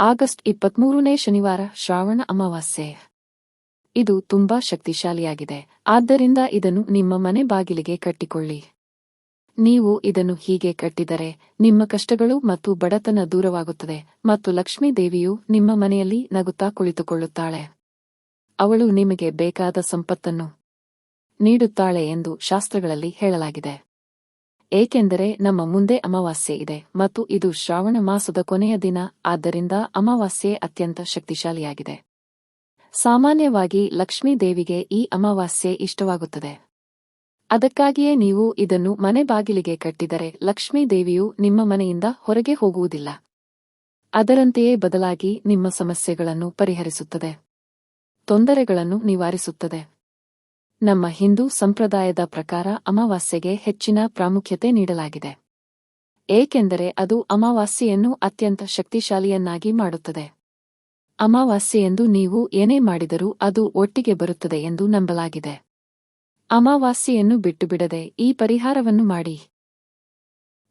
August ಇಪ್ಪತ್ಮೂರನೇ ಶನಿವಾರ ಶ್ರಾವಣ ಅಮಾವಾಸ್ಯೆ. ಇದು ತುಂಬಾ ಶಕ್ತಿಶಾಲಿಯಾಗಿದೆ. ಆದ್ದರಿಂದ ಇದನ್ನು ನಿಮ್ಮ ಮನೆ ಬಾಗಿಲಿಗೆ ಕಟ್ಟಿಕೊಳ್ಳಿ. ನೀವು ಇದನ್ನು ಹೀಗೆ ಕಟ್ಟಿದರೆ ನಿಮ್ಮ ಕಷ್ಟಗಳು ಮತ್ತು ಬಡತನ ದೂರವಾಗುತ್ತದೆ ಮತ್ತು ಲಕ್ಷ್ಮೀ ದೇವಿಯು ನಿಮ್ಮ ಮನೆಯಲ್ಲಿ ನಗುತ್ತಾ ಕುಳಿತುಕೊಳ್ಳುತ್ತಾಳೆ. ಅವಳು ನಿಮಗೆ ಬೇಕಾದ ಸಂಪತ್ತನ್ನು ನೀಡುತ್ತಾಳೆ ಎಂದು ಶಾಸ್ತ್ರಗಳಲ್ಲಿ ಹೇಳಲಾಗಿದೆ. ಏಕೆಂದರೆ ನಮ್ಮ ಮುಂದೆ ಅಮಾವಾಸ್ಯೆ ಇದೆ ಮತ್ತು ಇದು ಶ್ರಾವಣ ಮಾಸದ ಕೊನೆಯ ದಿನ, ಆದ್ದರಿಂದ ಅಮಾವಾಸ್ಯೆ ಅತ್ಯಂತ ಶಕ್ತಿಶಾಲಿಯಾಗಿದೆ. ಸಾಮಾನ್ಯವಾಗಿ ಲಕ್ಷ್ಮೀ ದೇವಿಗೆ ಈ ಅಮಾವಾಸ್ಯೆ ಇಷ್ಟವಾಗುತ್ತದೆ. ಅದಕ್ಕಾಗಿಯೇ ನೀವು ಇದನ್ನು ಮನೆ ಬಾಗಿಲಿಗೆ ಕಟ್ಟಿದರೆ ಲಕ್ಷ್ಮೀ ದೇವಿಯು ನಿಮ್ಮ ಮನೆಯಿಂದ ಹೊರಗೆ ಹೋಗುವುದಿಲ್ಲ. ಅದರಂತೆಯೇ ಬದಲಾಗಿ ನಿಮ್ಮ ಸಮಸ್ಯೆಗಳನ್ನು ಪರಿಹರಿಸುತ್ತದೆ. ತೊಂದರೆಗಳನ್ನು ನಿವಾರಿಸುತ್ತದೆ. ನಮ್ಮ ಹಿಂದೂ ಸಂಪ್ರದಾಯದ ಪ್ರಕಾರ ಅಮಾವಾಸ್ಯೆಗೆ ಹೆಚ್ಚಿನ ಪ್ರಾಮುಖ್ಯತೆ ನೀಡಲಾಗಿದೆ. ಏಕೆಂದರೆ ಅದು ಅಮಾವಾಸ್ಯೆಯನ್ನು ಅತ್ಯಂತ ಶಕ್ತಿಶಾಲಿಯನ್ನಾಗಿ ಮಾಡುತ್ತದೆ. ಅಮಾವಾಸ್ಯೆಯೆಂದು ನೀವು ಏನೇ ಮಾಡಿದರೂ ಅದು ಒಟ್ಟಿಗೆ ಬರುತ್ತದೆ ಎಂದು ನಂಬಲಾಗಿದೆ. ಅಮಾವಾಸ್ಯೆಯನ್ನು ಬಿಟ್ಟುಬಿಡದೆ ಈ ಪರಿಹಾರವನ್ನು ಮಾಡಿ.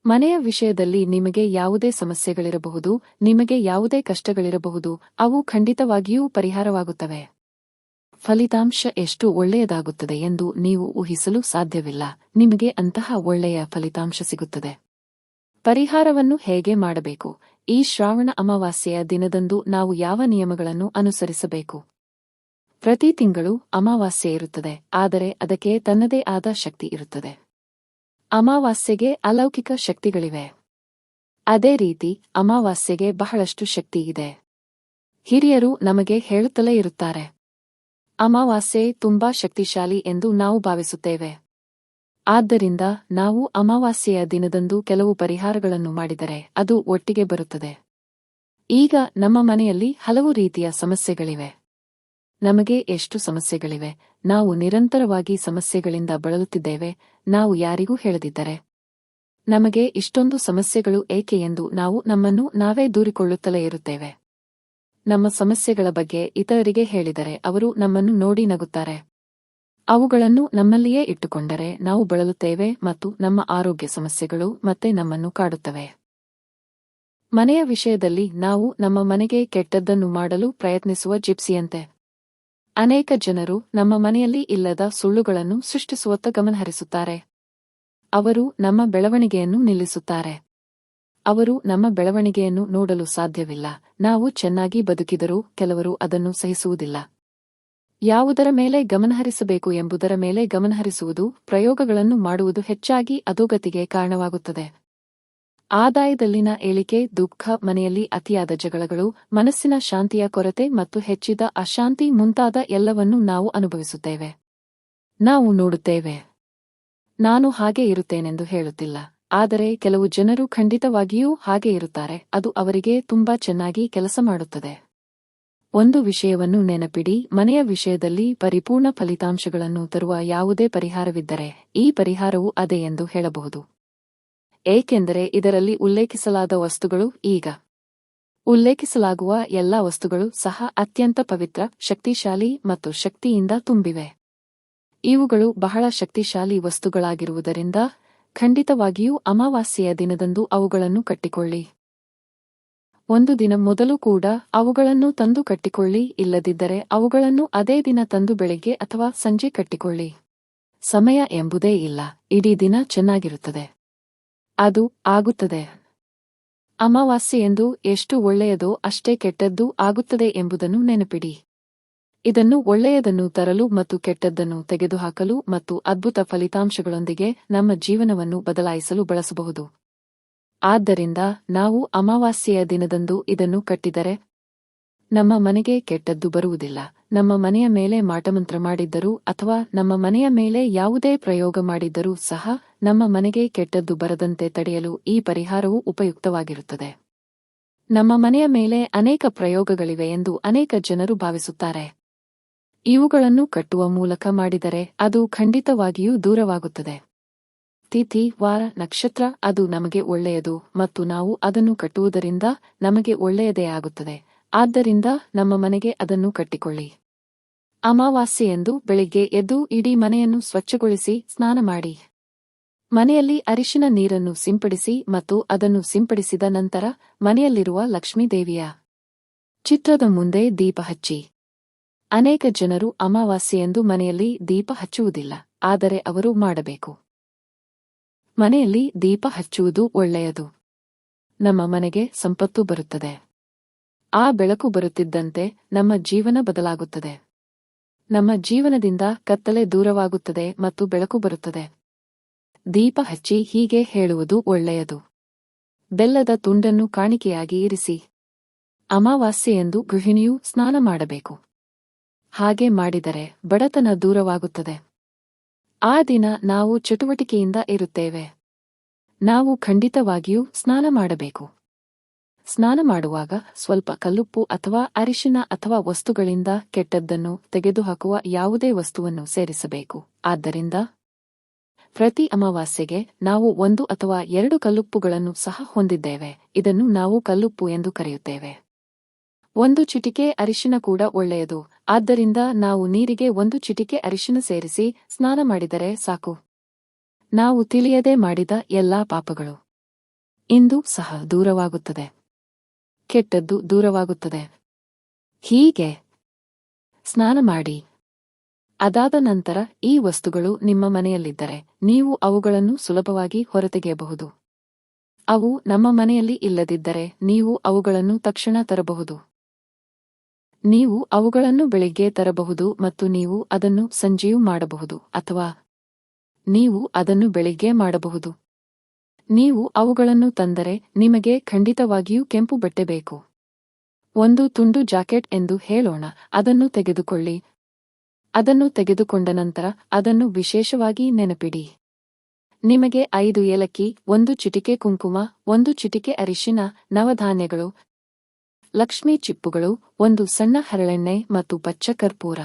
ಮನೆಯ ವಿಷಯದಲ್ಲಿ ನಿಮಗೆ ಯಾವುದೇ ಸಮಸ್ಯೆಗಳಿರಬಹುದು, ನಿಮಗೆ ಯಾವುದೇ ಕಷ್ಟಗಳಿರಬಹುದು, ಅವು ಖಂಡಿತವಾಗಿಯೂ ಪರಿಹಾರವಾಗುತ್ತವೆ. ಫಲಿತಾಂಶ ಎಷ್ಟು ಒಳ್ಳೆಯದಾಗುತ್ತದೆ ಎಂದು ನೀವು ಊಹಿಸಲು ಸಾಧ್ಯವಿಲ್ಲ. ನಿಮಗೆ ಅಂತಹ ಒಳ್ಳೆಯ ಫಲಿತಾಂಶ ಸಿಗುತ್ತದೆ. ಪರಿಹಾರವನ್ನು ಹೇಗೆ ಮಾಡಬೇಕು? ಈ ಶ್ರಾವಣ ಅಮಾವಾಸ್ಯೆಯ ದಿನದಂದು ನಾವು ಯಾವ ನಿಯಮಗಳನ್ನು ಅನುಸರಿಸಬೇಕು? ಪ್ರತಿ ತಿಂಗಳು ಅಮಾವಾಸ್ಯೆ ಇರುತ್ತದೆ, ಆದರೆ ಅದಕ್ಕೆ ತನ್ನದೇ ಆದ ಶಕ್ತಿ ಇರುತ್ತದೆ. ಅಮಾವಾಸ್ಯೆಗೆ ಅಲೌಕಿಕ ಶಕ್ತಿಗಳಿವೆ. ಅದೇ ರೀತಿ ಅಮಾವಾಸ್ಯೆಗೆ ಬಹಳಷ್ಟು ಶಕ್ತಿ ಇದೆ. ಹಿರಿಯರು ನಮಗೆ ಹೇಳುತ್ತಲೇ ಇರುತ್ತಾರೆ ಅಮಾವಾಸ್ಯೆ ತುಂಬಾ ಶಕ್ತಿಶಾಲಿ ಎಂದು ನಾವು ಭಾವಿಸುತ್ತೇವೆ. ಆದ್ದರಿಂದ ನಾವು ಅಮಾವಾಸ್ಯೆಯ ದಿನದಂದು ಕೆಲವು ಪರಿಹಾರಗಳನ್ನು ಮಾಡಿದರೆ ಅದು ಒಟ್ಟಿಗೆ ಬರುತ್ತದೆ. ಈಗ ನಮ್ಮ ಮನೆಯಲ್ಲಿ ಹಲವು ರೀತಿಯ ಸಮಸ್ಯೆಗಳಿವೆ. ನಮಗೆ ಎಷ್ಟು ಸಮಸ್ಯೆಗಳಿವೆ, ನಾವು ನಿರಂತರವಾಗಿ ಸಮಸ್ಯೆಗಳಿಂದ ಬಳಲುತ್ತಿದ್ದೇವೆ, ನಾವು ಯಾರಿಗೂ ಹೇಳದಿದ್ದರೆ. ನಮಗೆ ಇಷ್ಟೊಂದು ಸಮಸ್ಯೆಗಳು ಏಕೆ ಎಂದು ನಾವು ನಮ್ಮನ್ನು ನಾವೇ ದೂರಿಕೊಳ್ಳುತ್ತಲೇ ಇರುತ್ತೇವೆ. ನಮ್ಮ ಸಮಸ್ಯೆಗಳ ಬಗ್ಗೆ ಇತರರಿಗೆ ಹೇಳಿದರೆ ಅವರು ನಮ್ಮನ್ನು ನೋಡಿ ನಗುತ್ತಾರೆ. ಅವುಗಳನ್ನು ನಮ್ಮಲ್ಲಿಯೇ ಇಟ್ಟುಕೊಂಡರೆ ನಾವು ಬಳಲುತ್ತೇವೆ ಮತ್ತು ನಮ್ಮ ಆರೋಗ್ಯ ಸಮಸ್ಯೆಗಳು ಮತ್ತೆ ನಮ್ಮನ್ನು ಕಾಡುತ್ತವೆ. ಮನೆಯ ವಿಷಯದಲ್ಲಿ ನಾವು ನಮ್ಮ ಮನೆಗೆ ಕೆಟ್ಟದ್ದನ್ನು ಮಾಡಲು ಪ್ರಯತ್ನಿಸುವ ಜಿಪ್ಸಿಯಂತೆ. ಅನೇಕ ಜನರು ನಮ್ಮ ಮನೆಯಲ್ಲಿ ಇಲ್ಲದ ಸುಳ್ಳುಗಳನ್ನು ಸೃಷ್ಟಿಸುವತ್ತ ಗಮನಹರಿಸುತ್ತಾರೆ. ಅವರು ನಮ್ಮ ಬೆಳವಣಿಗೆಯನ್ನು ನಿಲ್ಲಿಸುತ್ತಾರೆ. ಅವರು ನಮ್ಮ ಬೆಳವಣಿಗೆಯನ್ನು ನೋಡಲು ಸಾಧ್ಯವಿಲ್ಲ. ನಾವು ಚೆನ್ನಾಗಿ ಬದುಕಿದರೂ ಕೆಲವರು ಅದನ್ನು ಸಹಿಸುವುದಿಲ್ಲ. ಯಾವುದರ ಮೇಲೆ ಗಮನಹರಿಸಬೇಕು ಎಂಬುದರ ಮೇಲೆ ಗಮನಹರಿಸುವುದು, ಪ್ರಯೋಗಗಳನ್ನು ಮಾಡುವುದು ಹೆಚ್ಚಾಗಿ ಅಧೋಗತಿಗೆ ಕಾರಣವಾಗುತ್ತದೆ. ಆದಾಯದಲ್ಲಿನ ಏಳಿಕೆ, ದುಃಖ, ಮನೆಯಲ್ಲಿ ಅತಿಯಾದ ಜಗಳಗಳು, ಮನಸ್ಸಿನ ಶಾಂತಿಯ ಕೊರತೆ ಮತ್ತು ಹೆಚ್ಚಿದ ಅಶಾಂತಿ ಮುಂತಾದ ಎಲ್ಲವನ್ನೂ ನಾವು ಅನುಭವಿಸುತ್ತೇವೆ. ನಾವು ನೋಡುತ್ತೇವೆ. ನಾನು ಹಾಗೆ ಇರುತ್ತೇನೆಂದು ಹೇಳುತ್ತಿಲ್ಲ. ಆದರೆ ಕೆಲವು ಜನರು ಖಂಡಿತವಾಗಿಯೂ ಹಾಗೆ ಇರುತ್ತಾರೆ. ಅದು ಅವರಿಗೆ ತುಂಬಾ ಚೆನ್ನಾಗಿ ಕೆಲಸ ಮಾಡುತ್ತದೆ. ಒಂದು ವಿಷಯವನ್ನು ನೆನಪಿಡಿ. ಮನೆಯ ವಿಷಯದಲ್ಲಿ ಪರಿಪೂರ್ಣ ಫಲಿತಾಂಶಗಳನ್ನು ತರುವ ಯಾವುದೇ ಪರಿಹಾರವಿದ್ದರೆ ಈ ಪರಿಹಾರವು ಅದೇ ಎಂದು ಹೇಳಬಹುದು. ಏಕೆಂದರೆ ಇದರಲ್ಲಿ ಉಲ್ಲೇಖಿಸಲಾದ ವಸ್ತುಗಳು ಈಗ ಉಲ್ಲೇಖಿಸಲಾಗುವ ಎಲ್ಲಾ ವಸ್ತುಗಳು ಸಹ ಅತ್ಯಂತ ಪವಿತ್ರ, ಶಕ್ತಿಶಾಲಿ ಮತ್ತು ಶಕ್ತಿಯಿಂದ ತುಂಬಿವೆ. ಇವುಗಳು ಬಹಳ ಶಕ್ತಿಶಾಲಿ ವಸ್ತುಗಳಾಗಿರುವುದರಿಂದ ಖಂಡಿತವಾಗಿಯೂ ಅಮಾವಾಸ್ಯೆಯ ದಿನದಂದು ಅವುಗಳನ್ನು ಕಟ್ಟಿಕೊಳ್ಳಿ. ಒಂದು ದಿನ ಮೊದಲು ಕೂಡ ಅವುಗಳನ್ನು ತಂದು ಕಟ್ಟಿಕೊಳ್ಳಿ, ಇಲ್ಲದಿದ್ದರೆ ಅವುಗಳನ್ನು ಅದೇ ದಿನ ತಂದು ಬೆಳಿಗ್ಗೆ ಅಥವಾ ಸಂಜೆ ಕಟ್ಟಿಕೊಳ್ಳಿ. ಸಮಯ ಎಂಬುದೇ ಇಲ್ಲ, ಇಡೀ ದಿನ ಚೆನ್ನಾಗಿರುತ್ತದೆ. ಅದು ಆಗುತ್ತದೆ. ಅಮಾವಾಸ್ಯೆಯೆಂದು ಎಷ್ಟು ಒಳ್ಳೆಯದೋ ಅಷ್ಟೇ ಕೆಟ್ಟದ್ದೂ ಆಗುತ್ತದೆ ಎಂಬುದನ್ನು ನೆನಪಿಡಿ. ಇದನ್ನು ಒಳ್ಳೆಯದನ್ನು ತರಲು ಮತ್ತು ಕೆಟ್ಟದ್ದನ್ನು ತೆಗೆದುಹಾಕಲು ಮತ್ತು ಅದ್ಭುತ ಫಲಿತಾಂಶಗಳೊಂದಿಗೆ ನಮ್ಮ ಜೀವನವನ್ನು ಬದಲಾಯಿಸಲು ಬಳಸಬಹುದು. ಆದ್ದರಿಂದ ನಾವು ಅಮಾವಾಸ್ಯೆಯ ದಿನದಂದು ಇದನ್ನು ಕಟ್ಟಿದರೆ, ನಮ್ಮ ಮನೆಗೆ ಕೆಟ್ಟದ್ದು ಬರುವುದಿಲ್ಲ. ನಮ್ಮ ಮನೆಯ ಮೇಲೆ ಮಾಟಮಂತ್ರ ಮಾಡಿದ್ದರೂ ಅಥವಾ ನಮ್ಮ ಮನೆಯ ಮೇಲೆ ಯಾವುದೇ ಪ್ರಯೋಗ ಮಾಡಿದ್ದರೂ ಸಹ ನಮ್ಮ ಮನೆಗೆ ಕೆಟ್ಟದ್ದು ಬರದಂತೆ ತಡೆಯಲು ಈ ಪರಿಹಾರವು ಉಪಯುಕ್ತವಾಗಿರುತ್ತದೆ. ನಮ್ಮ ಮನೆಯ ಮೇಲೆ ಅನೇಕ ಪ್ರಯೋಗಗಳಿವೆ ಎಂದು ಅನೇಕ ಜನರು ಭಾವಿಸುತ್ತಾರೆ. ಇವುಗಳನ್ನು ಕಟ್ಟುವ ಮೂಲಕ ಮಾಡಿದರೆ ಅದು ಖಂಡಿತವಾಗಿಯೂ ದೂರವಾಗುತ್ತದೆ. ತಿಥಿ, ವಾರ, ನಕ್ಷತ್ರ, ಅದು ನಮಗೆ ಒಳ್ಳೆಯದು ಮತ್ತು ನಾವು ಅದನ್ನು ಕಟ್ಟುವುದರಿಂದ ನಮಗೆ ಒಳ್ಳೆಯದೇ ಆಗುತ್ತದೆ. ಆದ್ದರಿಂದ ನಮ್ಮ ಮನೆಗೆ ಅದನ್ನು ಕಟ್ಟಿಕೊಳ್ಳಿ. ಅಮಾವಾಸ್ಯೆಯೆಂದು ಬೆಳಿಗ್ಗೆ ಎದ್ದು ಇಡೀ ಮನೆಯನ್ನು ಸ್ವಚ್ಛಗೊಳಿಸಿ ಸ್ನಾನ ಮಾಡಿ. ಮನೆಯಲ್ಲಿ ಅರಿಶಿನ ನೀರನ್ನು ಸಿಂಪಡಿಸಿ ಮತ್ತು ಅದನ್ನು ಸಿಂಪಡಿಸಿದ ನಂತರ ಮನೆಯಲ್ಲಿರುವ ಲಕ್ಷ್ಮೀದೇವಿಯ ಚಿತ್ರದ ಮುಂದೆ ದೀಪ ಹಚ್ಚಿ. ಅನೇಕ ಜನರು ಅಮಾವಾಸ್ಯೆಯೆಂದು ಮನೆಯಲ್ಲಿ ದೀಪ ಹಚ್ಚುವುದಿಲ್ಲ, ಆದರೆ ಅವರು ಮಾಡಬೇಕು. ಮನೆಯಲ್ಲಿ ದೀಪ ಹಚ್ಚುವುದು ಒಳ್ಳೆಯದು. ನಮ್ಮ ಮನೆಗೆ ಸಂಪತ್ತು ಬರುತ್ತದೆ. ಆ ಬೆಳಕು ಬರುತ್ತಿದ್ದಂತೆ ನಮ್ಮ ಜೀವನ ಬದಲಾಗುತ್ತದೆ. ನಮ್ಮ ಜೀವನದಿಂದ ಕತ್ತಲೆ ದೂರವಾಗುತ್ತದೆ ಮತ್ತು ಬೆಳಕು ಬರುತ್ತದೆ. ದೀಪ ಹಚ್ಚಿ ಹೀಗೆ ಹೇಳುವುದು ಒಳ್ಳೆಯದು. ಬೆಲ್ಲದ ತುಂಡನ್ನು ಕಾಣಿಕೆಯಾಗಿ ಇರಿಸಿ. ಅಮಾವಾಸ್ಯೆಯೆಂದು ಗೃಹಿಣಿಯೂ ಸ್ನಾನ ಮಾಡಬೇಕು. ಹಾಗೆ ಮಾಡಿದರೆ ಬಡತನ ದೂರವಾಗುತ್ತದೆ. ಆ ದಿನ ನಾವು ಚಟುವಟಿಕೆಯಿಂದ ಇರುತ್ತೇವೆ. ನಾವು ಖಂಡಿತವಾಗಿಯೂ ಸ್ನಾನ ಮಾಡಬೇಕು. ಸ್ನಾನ ಮಾಡುವಾಗ ಸ್ವಲ್ಪ ಕಲ್ಲುಪ್ಪು ಅಥವಾ ಅರಿಶಿನ ಅಥವಾ ವಸ್ತುಗಳಿಂದ ಕೆಟ್ಟದ್ದನ್ನು ತೆಗೆದುಹಾಕುವ ಯಾವುದೇ ವಸ್ತುವನ್ನು ಸೇರಿಸಬೇಕು. ಆದ್ದರಿಂದ ಪ್ರತಿ ಅಮಾವಾಸ್ಯೆಗೆ ನಾವು ಒಂದು ಅಥವಾ ಎರಡು ಕಲ್ಲುಪ್ಪುಗಳನ್ನು ಸಹ ಹೊಂದಿದ್ದೇವೆ. ಇದನ್ನು ನಾವು ಕಲ್ಲುಪ್ಪು ಎಂದು ಕರೆಯುತ್ತೇವೆ. ಒಂದು ಚಿಟಿಕೆ ಅರಿಶಿನ ಕೂಡ ಒಳ್ಳೆಯದು. ಆದ್ದರಿಂದ ನಾವು ನೀರಿಗೆ ಒಂದು ಚಿಟಿಕೆ ಅರಿಶಿನ ಸೇರಿಸಿ ಸ್ನಾನ ಮಾಡಿದರೆ ಸಾಕು. ನಾವು ತಿಳಿಯದೆ ಮಾಡಿದ ಎಲ್ಲಾ ಪಾಪಗಳು ಇಂದು ಸಹ ದೂರವಾಗುತ್ತದೆ. ಕೆಟ್ಟದ್ದು ದೂರವಾಗುತ್ತದೆ. ಹೀಗೆ ಸ್ನಾನ ಮಾಡಿ. ಅದಾದ ನಂತರ ಈ ವಸ್ತುಗಳು ನಿಮ್ಮ ಮನೆಯಲ್ಲಿದ್ದರೆ ನೀವು ಅವುಗಳನ್ನು ಸುಲಭವಾಗಿ ಹೊರತೆಗೆಯಬಹುದು. ಅವು ನಮ್ಮ ಮನೆಯಲ್ಲಿ ಇಲ್ಲದಿದ್ದರೆ ನೀವು ಅವುಗಳನ್ನು ತಕ್ಷಣ ತರಬಹುದು. ನೀವು ಅವುಗಳನ್ನು ಬೆಳಿಗ್ಗೆ ತರಬಹುದು ಮತ್ತು ನೀವು ಅದನ್ನು ಸಂಜೆಯೂ ಮಾಡಬಹುದು ಅಥವಾ ನೀವು ಅದನ್ನು ಬೆಳಿಗ್ಗೆ ಮಾಡಬಹುದು. ನೀವು ಅವುಗಳನ್ನು ತಂದರೆ ನಿಮಗೆ ಖಂಡಿತವಾಗಿಯೂ ಕೆಂಪು ಬಟ್ಟೆ ಬೇಕು. ಒಂದು ತುಂಡು ಜಾಕೆಟ್ ಎಂದು ಹೇಳೋಣ, ಅದನ್ನು ತೆಗೆದುಕೊಳ್ಳಿ. ಅದನ್ನು ತೆಗೆದುಕೊಂಡ ನಂತರ ಅದನ್ನು ವಿಶೇಷವಾಗಿ ನೆನಪಿಡಿ. ನಿಮಗೆ ಐದು ಏಲಕ್ಕಿ, ಒಂದು ಚಿಟಿಕೆ ಕುಂಕುಮ, ಒಂದು ಚಿಟಿಕೆ ಅರಿಶಿನ, ನವಧಾನ್ಯಗಳು ಲಕ್ಷ್ಮೀ ಚಿಪ್ಪುಗಳು, ಒಂದು ಸಣ್ಣ ಹರಳೆಣ್ಣೆ ಮತ್ತು ಪಚ್ಚ ಕರ್ಪೂರ.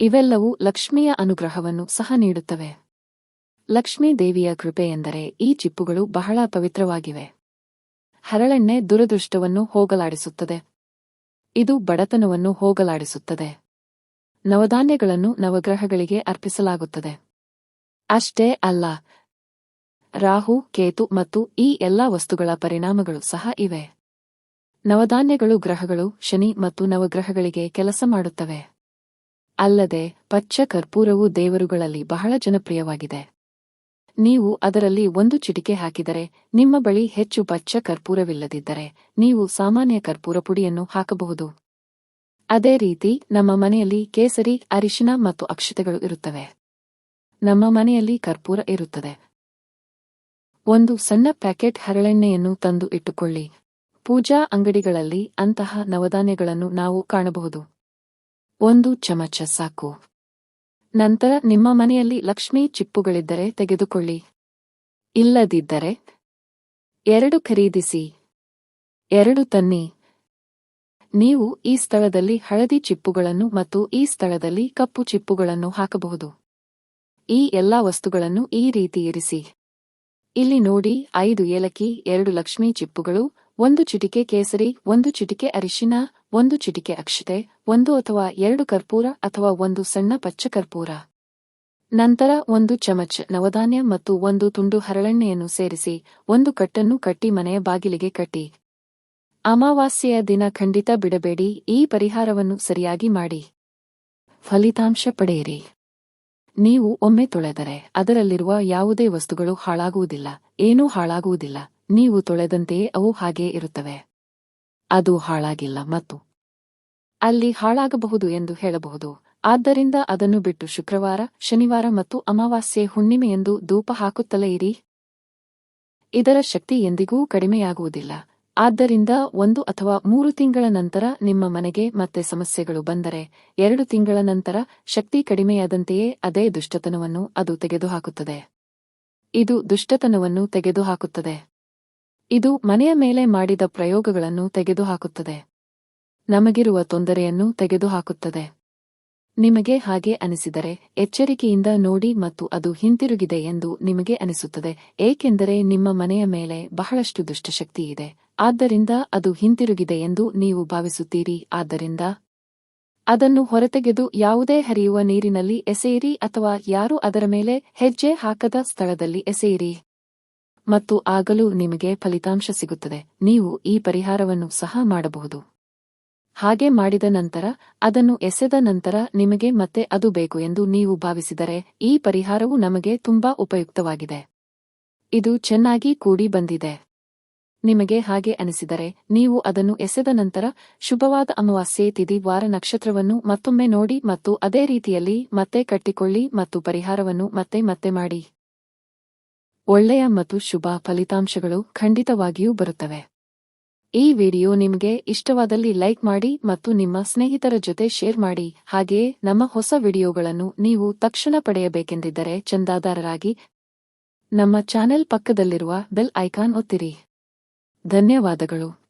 ಇವೆಲ್ಲವೂ ಲಕ್ಷ್ಮಿಯ ಅನುಗ್ರಹವನ್ನು ಸಹ ನೀಡುತ್ತವೆ. ಲಕ್ಷ್ಮೀ ದೇವಿಯ ಕೃಪೆಯೆಂದರೆ ಈ ಚಿಪ್ಪುಗಳು ಬಹಳ ಪವಿತ್ರವಾಗಿವೆ. ಹರಳೆಣ್ಣೆ ದುರದೃಷ್ಟವನ್ನು ಹೋಗಲಾಡಿಸುತ್ತದೆ. ಇದು ಬಡತನವನ್ನು ಹೋಗಲಾಡಿಸುತ್ತದೆ. ನವಧಾನ್ಯಗಳನ್ನು ನವಗ್ರಹಗಳಿಗೆ ಅರ್ಪಿಸಲಾಗುತ್ತದೆ. ಅಷ್ಟೇ ಅಲ್ಲ, ರಾಹು, ಕೇತು ಮತ್ತು ಈ ಎಲ್ಲಾ ವಸ್ತುಗಳ ಪರಿಣಾಮಗಳು ಸಹ ಇವೆ. ನವಧಾನ್ಯಗಳು ಗ್ರಹಗಳು ಶನಿ ಮತ್ತು ನವಗ್ರಹಗಳಿಗೆ ಕೆಲಸ ಮಾಡುತ್ತವೆ. ಅಲ್ಲದೆ, ಪಚ್ಚ ಕರ್ಪೂರವು ದೇವರುಗಳಲ್ಲಿ ಬಹಳ ಜನಪ್ರಿಯವಾಗಿದೆ. ನೀವು ಅದರಲ್ಲಿ ಒಂದು ಚಿಟಿಕೆ ಹಾಕಿದರೆ, ನಿಮ್ಮ ಬಳಿ ಹೆಚ್ಚು ಪಚ್ಚ ಕರ್ಪೂರವಿಲ್ಲದಿದ್ದರೆ, ನೀವು ಸಾಮಾನ್ಯ ಕರ್ಪೂರ ಪುಡಿಯನ್ನು ಹಾಕಬಹುದು. ಅದೇ ರೀತಿ, ನಮ್ಮ ಮನೆಯಲ್ಲಿ ಕೇಸರಿ, ಅರಿಶಿನ ಮತ್ತು ಅಕ್ಷತೆಗಳು ಇರುತ್ತವೆ. ನಮ್ಮ ಮನೆಯಲ್ಲಿ ಕರ್ಪೂರ ಇರುತ್ತದೆ. ಒಂದು ಸಣ್ಣ ಪ್ಯಾಕೆಟ್ ಹರಳೆಣ್ಣೆಯನ್ನು ತಂದು ಇಟ್ಟುಕೊಳ್ಳಿ. ಪೂಜಾ ಅಂಗಡಿಗಳಲ್ಲಿ ಅಂತಹ ನವಧಾನ್ಯಗಳನ್ನು ನಾವು ಕಾಣಬಹುದು. ಒಂದು ಚಮಚ ಸಾಕು. ನಂತರ ನಿಮ್ಮ ಮನೆಯಲ್ಲಿ ಲಕ್ಷ್ಮೀ ಚಿಪ್ಪುಗಳಿದ್ದರೆ ತೆಗೆದುಕೊಳ್ಳಿ. ಇಲ್ಲದಿದ್ದರೆ ಎರಡು ಖರೀದಿಸಿ. ಎರಡು ತನ್ನಿ. ನೀವು ಈ ಸ್ಥಳದಲ್ಲಿ ಹಳದಿ ಚಿಪ್ಪುಗಳನ್ನು ಮತ್ತು ಈ ಸ್ಥಳದಲ್ಲಿ ಕಪ್ಪು ಚಿಪ್ಪುಗಳನ್ನು ಹಾಕಬಹುದು. ಈ ಎಲ್ಲಾ ವಸ್ತುಗಳನ್ನು ಈ ರೀತಿ ಇರಿಸಿ. ಇಲ್ಲಿ ನೋಡಿ, ಐದು ಏಲಕ್ಕಿ, ಎರಡು ಲಕ್ಷ್ಮೀ ಚಿಪ್ಪುಗಳು ಒಂದು ಚಿಟಿಕೆ ಕೇಸರಿ, ಒಂದು ಚಿಟಿಕೆ ಅರಿಶಿನ, ಒಂದು ಚಿಟಿಕೆ ಅಕ್ಷತೆ, ಒಂದು ಅಥವಾ ಎರಡು ಕರ್ಪೂರ ಅಥವಾ ಒಂದು ಸಣ್ಣ ಪಚ್ಚ ಕರ್ಪೂರ. ನಂತರ ಒಂದು ಚಮಚ್ ನವಧಾನ್ಯ ಮತ್ತು ಒಂದು ತುಂಡು ಹರಳೆಣ್ಣೆಯನ್ನು ಸೇರಿಸಿ, ಒಂದು ಕಟ್ಟನ್ನು ಕಟ್ಟಿ ಮನೆಯ ಬಾಗಿಲಿಗೆ ಕಟ್ಟಿ. ಅಮಾವಾಸ್ಯೆಯ ದಿನ ಖಂಡಿತ ಬಿಡಬೇಡಿ, ಈ ಪರಿಹಾರವನ್ನು ಸರಿಯಾಗಿ ಮಾಡಿ. ಫಲಿತಾಂಶ ಪಡೆಯಿರಿ. ನೀವು ಒಮ್ಮೆ ತೊಳೆದರೆ ಅದರಲ್ಲಿರುವ ಯಾವುದೇ ವಸ್ತುಗಳು ಹಾಳಾಗುವುದಿಲ್ಲ, ಏನೂ ಹಾಳಾಗುವುದಿಲ್ಲ. ನೀವು ತೊಳೆದಂತೆಯೇ ಅವು ಹಾಗೇ ಇರುತ್ತವೆ. ಅದು ಹಾಳಾಗಿಲ್ಲ ಮತ್ತು ಅಲ್ಲಿ ಹಾಳಾಗಬಹುದು ಎಂದು ಹೇಳಬಹುದು. ಆದ್ದರಿಂದ ಅದನ್ನು ಬಿಟ್ಟು ಶುಕ್ರವಾರ, ಶನಿವಾರ ಮತ್ತು ಅಮಾವಾಸ್ಯೆ ಹುಣ್ಣಿಮೆಯೆಂದು ಧೂಪ ಹಾಕುತ್ತಲೇ ಇರಿ. ಇದರ ಶಕ್ತಿ ಎಂದಿಗೂ ಕಡಿಮೆಯಾಗುವುದಿಲ್ಲ. ಆದ್ದರಿಂದ ಒಂದು ಅಥವಾ ಮೂರು ತಿಂಗಳ ನಂತರ ನಿಮ್ಮ ಮನೆಗೆ ಮತ್ತೆ ಸಮಸ್ಯೆಗಳು ಬಂದರೆ, ಎರಡು ತಿಂಗಳ ನಂತರ ಶಕ್ತಿ ಕಡಿಮೆಯಾದಂತೆಯೇ ಅದೇ ದುಷ್ಟತನವನ್ನು ಅದು ತೆಗೆದುಹಾಕುತ್ತದೆ. ಇದು ದುಷ್ಟತನವನ್ನು ತೆಗೆದುಹಾಕುತ್ತದೆ. ಇದು ಮನೆಯ ಮೇಲೆ ಮಾಡಿದ ಪ್ರಯೋಗಗಳನ್ನು ತೆಗೆದುಹಾಕುತ್ತದೆ. ನಮಗಿರುವ ತೊಂದರೆಯನ್ನು ತೆಗೆದುಹಾಕುತ್ತದೆ. ನಿಮಗೆ ಹಾಗೆ ಅನಿಸಿದರೆ ಎಚ್ಚರಿಕೆಯಿಂದ ನೋಡಿ ಮತ್ತು ಅದು ಹಿಂತಿರುಗಿದೆ ಎಂದು ನಿಮಗೆ ಅನಿಸುತ್ತದೆ, ಏಕೆಂದರೆ ನಿಮ್ಮ ಮನೆಯ ಮೇಲೆ ಬಹಳಷ್ಟು ದುಷ್ಟಶಕ್ತಿಯಿದೆ. ಆದ್ದರಿಂದ ಅದು ಹಿಂತಿರುಗಿದೆ ಎಂದು ನೀವು ಭಾವಿಸುತ್ತೀರಿ, ಆದ್ದರಿಂದ ಅದನ್ನು ಹೊರತೆಗೆದು ಯಾವುದೇ ಹರಿಯುವ ನೀರಿನಲ್ಲಿ ಎಸೆಯಿರಿ ಅಥವಾ ಯಾರೂ ಅದರ ಮೇಲೆ ಹೆಜ್ಜೆ ಹಾಕದ ಸ್ಥಳದಲ್ಲಿ ಎಸೆಯಿರಿ. ಮತ್ತು ಆಗಲೂ ನಿಮಗೆ ಫಲಿತಾಂಶ ಸಿಗುತ್ತದೆ. ನೀವು ಈ ಪರಿಹಾರವನ್ನು ಸಹ ಮಾಡಬಹುದು. ಹಾಗೆ ಮಾಡಿದ ನಂತರ, ಅದನ್ನು ಎಸೆದ ನಂತರ ನಿಮಗೆ ಮತ್ತೆ ಅದು ಬೇಕು ಎಂದು ನೀವು ಭಾವಿಸಿದರೆ, ಈ ಪರಿಹಾರವು ನಮಗೆ ತುಂಬಾ ಉಪಯುಕ್ತವಾಗಿದೆ. ಇದು ಚೆನ್ನಾಗಿ ಕೂಡಿ ಬಂದಿದೆ. ನಿಮಗೆ ಹಾಗೆ ಅನಿಸಿದರೆ, ನೀವು ಅದನ್ನು ಎಸೆದ ನಂತರ ಶುಭವಾದ ಅಮಾವಾಸ್ಯೆ ತಿದಿ ವಾರ ನಕ್ಷತ್ರವನ್ನು ಮತ್ತೊಮ್ಮೆ ನೋಡಿ ಮತ್ತು ಅದೇ ರೀತಿಯಲ್ಲಿ ಮತ್ತೆ ಕಟ್ಟಿಕೊಳ್ಳಿ ಮತ್ತು ಪರಿಹಾರವನ್ನು ಮತ್ತೆ ಮತ್ತೆ ಮಾಡಿ. ಒಳ್ಳೆಯ ಮತ್ತು ಶುಭ ಫಲಿತಾಂಶಗಳು ಖಂಡಿತವಾಗಿಯೂ ಬರುತ್ತವೆ. ಈ ವಿಡಿಯೋ ನಿಮಗೆ ಇಷ್ಟವಾದಲ್ಲಿ ಲೈಕ್ ಮಾಡಿ ಮತ್ತು ನಿಮ್ಮ ಸ್ನೇಹಿತರ ಜೊತೆ ಶೇರ್ ಮಾಡಿ. ಹಾಗೆಯೇ ನಮ್ಮ ಹೊಸ ವಿಡಿಯೋಗಳನ್ನು ನೀವು ತಕ್ಷಣ ಪಡೆಯಬೇಕೆಂದಿದ್ದರೆ ಚಂದಾದಾರರಾಗಿ ನಮ್ಮ ಚಾನೆಲ್ ಪಕ್ಕದಲ್ಲಿರುವ ಬೆಲ್ ಐಕಾನ್ ಒತ್ತಿರಿ. ಧನ್ಯವಾದಗಳು.